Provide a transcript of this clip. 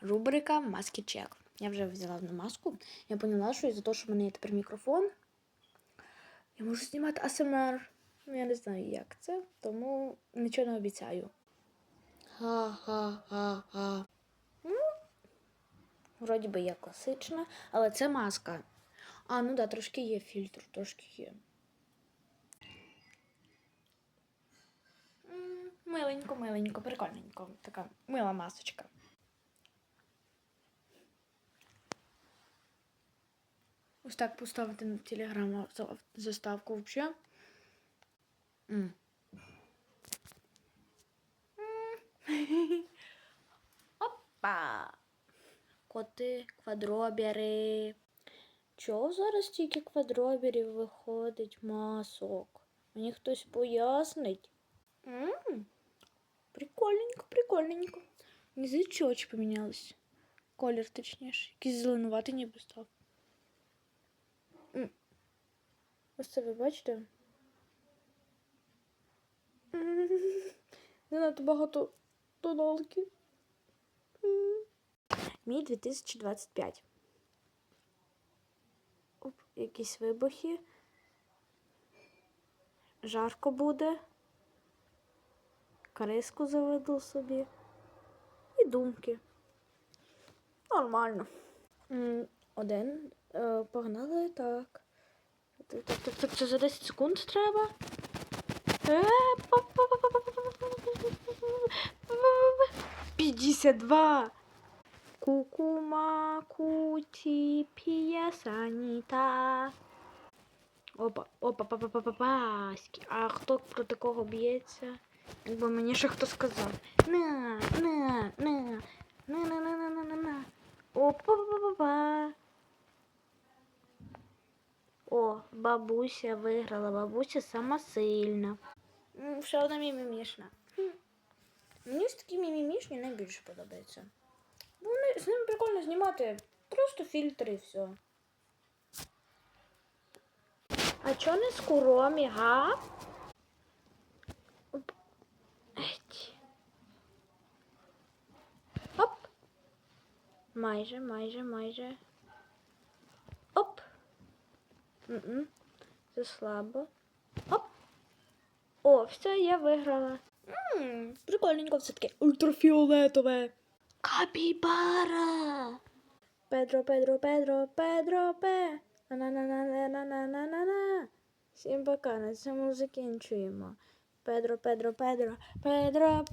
Рубрика маски чек. Я вже взяла одну маску. Я поняла, що із-за того, що в мене є тепер мікрофон, я можу знімати АСМР. Ну, я не знаю, як це, тому нічого не обіцяю. Ха-ха-ха-ха. Ну, вроді би я класична, але це маска. А, ну да, трошки є фільтр, трошки є. Миленько, миленько, прикольненько. Така мила масочка. Ось так поставити на телеграм заставку взагалі. М. М. Опа! Коти, квадробери. Чого зараз тільки квадроберів виходить масок? Мені хтось пояснить. М, Прикольненько, прикольненько. Не здається, що очі помінялись. Колір точніше. Якийсь зеленуватий ніби став. Ось це ви бачите? Не надто багато тоналки. Мій 2025. Оп, якісь вибухи. Жарко буде. Криску заведу собі. І думки. Нормально. Один. Е, Погнали так. Так, так, так, це за 10 секунд треба. Па-па-па-па-па-па-па-па-па-па-па. 52. Кукума кути п'ясаніта. Опа, опа, па па па па паськи. А хто проти кого б'ється? Якби мені ще хто сказав. На, на, на, на, на, на, на, на, на. Опа, па па па па О, бабуся виграла. Бабуся сама сильна. Ще одна мімімішна. Мені ось такі мімімішні найбільше подобаються. Вони, з ними прикольно знімати. Просто фільтри і все. А чо не з куромі, га? Оп. Майже, майже, майже. Оп. М-м. Це слабо. Оп. О, все, я виграла. Ммм, прикольненько все таке ультрафіолетове. Капібара. Педро, Педро, Педро, Педро, Пе. На-на-на-на-на-на-на-на-на. Всім пока, на цьому закінчуємо. Педро, Педро, Педро, Педро,